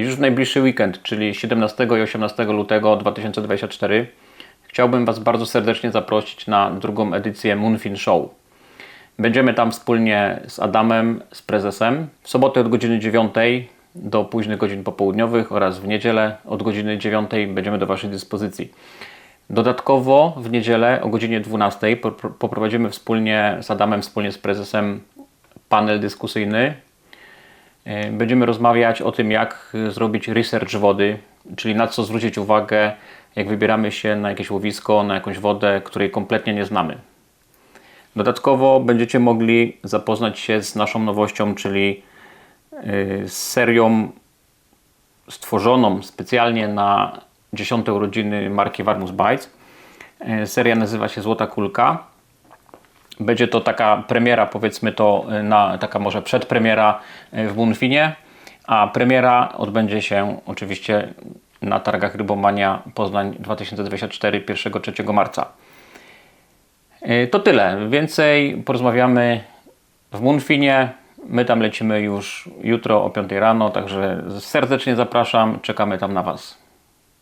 Już w najbliższy weekend, czyli 17 i 18 lutego 2024, chciałbym Was bardzo serdecznie zaprosić na drugą edycję Moonfin Show. Będziemy tam wspólnie z Adamem, z prezesem. W sobotę od godziny 9 do późnych godzin popołudniowych oraz w niedzielę od godziny 9 będziemy do Waszej dyspozycji. Dodatkowo w niedzielę o godzinie 12 popro- poprowadzimy wspólnie z Adamem, wspólnie z prezesem panel dyskusyjny. E, Będziemy rozmawiać o tym, jak e, zrobić research wody, czyli na co zwrócić uwagę, jak wybieramy się na jakieś łowisko, na jakąś wodę, której kompletnie nie znamy. Dodatkowo będziecie mogli zapoznać się z naszą nowością, czyli y, z serią stworzoną specjalnie na 10 urodziny marki Warmus Bites. Seria nazywa się Złota Kulka. Będzie to taka premiera, powiedzmy to, y, na, taka może przedpremiera y, w Bunfinie, a premiera odbędzie się oczywiście na targach Rybomania Poznań 2024 1-3 marca. Y, To tyle. Więcej porozmawiamy w Munfinie. My tam lecimy już jutro o 5 rano, także serdecznie zapraszam. Czekamy tam na Was.